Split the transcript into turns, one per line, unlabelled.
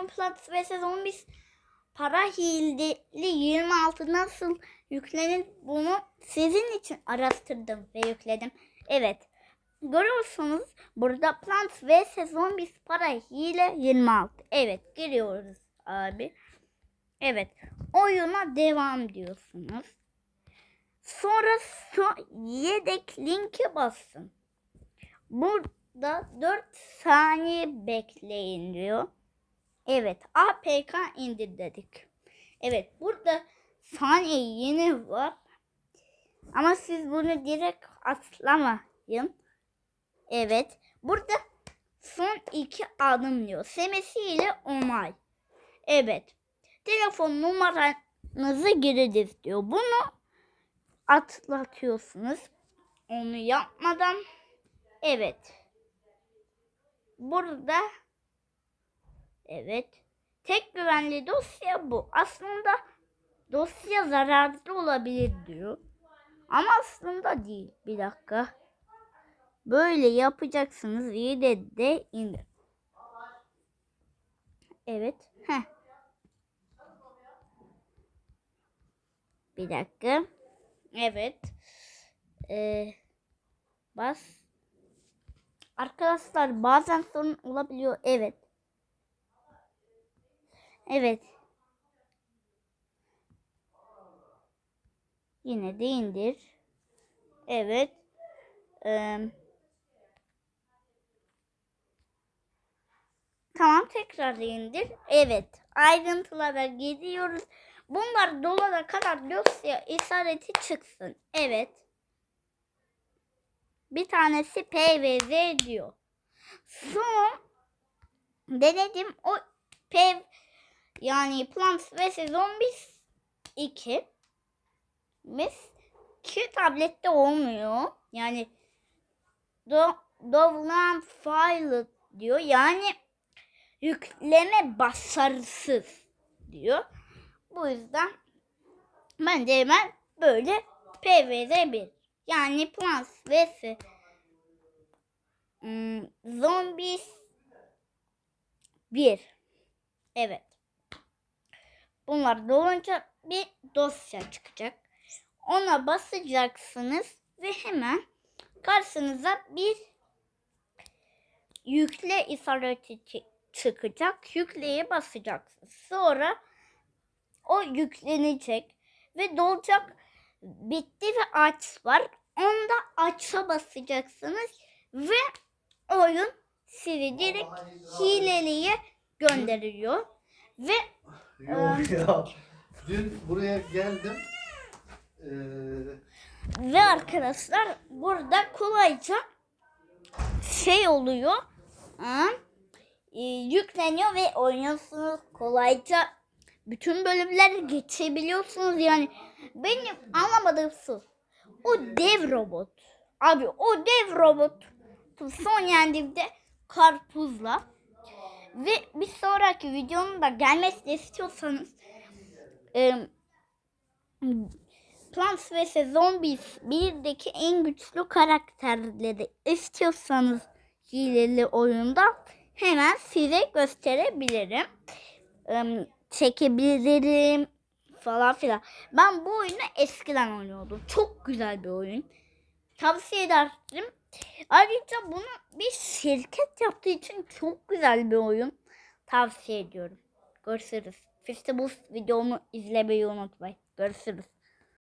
bugün Plants vs Zombies para hileli 26 nasıl yüklenir bunu sizin için araştırdım ve yükledim. Evet. Görüyorsunuz burada Plants vs Zombies para hile 26. Evet giriyoruz abi. Evet. Oyuna devam diyorsunuz. Sonra şu yedek linke basın. Burada 4 saniye bekleyin diyor. Evet APK indir dedik. Evet burada saniye yeni var. Ama siz bunu direkt atlamayın. Evet. Burada son iki adım diyor. Semesiyle onay. Evet. Telefon numaranızı gireceğiz diyor. Bunu atlatıyorsunuz. Onu yapmadan evet. Burada evet. Tek güvenli dosya bu. Aslında dosya zararlı olabilir diyor. Ama aslında değil. Bir dakika. Böyle yapacaksınız. İyi de de indir. Evet. Heh. Bir dakika. Evet. Ee, bas. Arkadaşlar bazen sorun olabiliyor. Evet. Evet. Yine de indir. Evet. Ee, tamam tekrar indir. Evet. Ayrıntılara gidiyoruz. Bunlar dolana kadar dosya işareti çıksın. Evet. Bir tanesi P ve Z diyor. Son denedim o P yani Plants vs Zombies 2 mis ki tablette olmuyor. Yani Do Dovland File diyor. Yani yükleme başarısız diyor. Bu yüzden ben de hemen böyle PVZ 1 yani Plants vs hmm, Zombies 1 Evet. Bunlar dolunca bir dosya çıkacak. Ona basacaksınız ve hemen karşınıza bir yükle işareti çı- çıkacak. Yükleye basacaksınız. Sonra o yüklenecek ve dolacak. Bitti ve aç var. Onda aç'a basacaksınız ve oyun sizi direkt hileliye gönderiyor. Ve
Yok ya. Dün buraya geldim. Ee,
ve arkadaşlar burada kolayca şey oluyor. Ha, e, yükleniyor ve oynuyorsunuz kolayca bütün bölümleri geçebiliyorsunuz yani benim anlamadığım şu o dev robot abi o dev robot son yendiğimde karpuzla ve bir sonraki videonun da gelmesini istiyorsanız e, Plants vs Zombies 1'deki en güçlü karakterleri istiyorsanız hileli oyunda hemen size gösterebilirim. Em, çekebilirim falan filan. Ben bu oyunu eskiden oynuyordum. Çok güzel bir oyun. Tavsiye ederim. Ayrıca bunu bir şirket yaptığı için çok güzel bir oyun. Tavsiye ediyorum. Görüşürüz. Fistibus videomu izlemeyi unutmayın. Görüşürüz.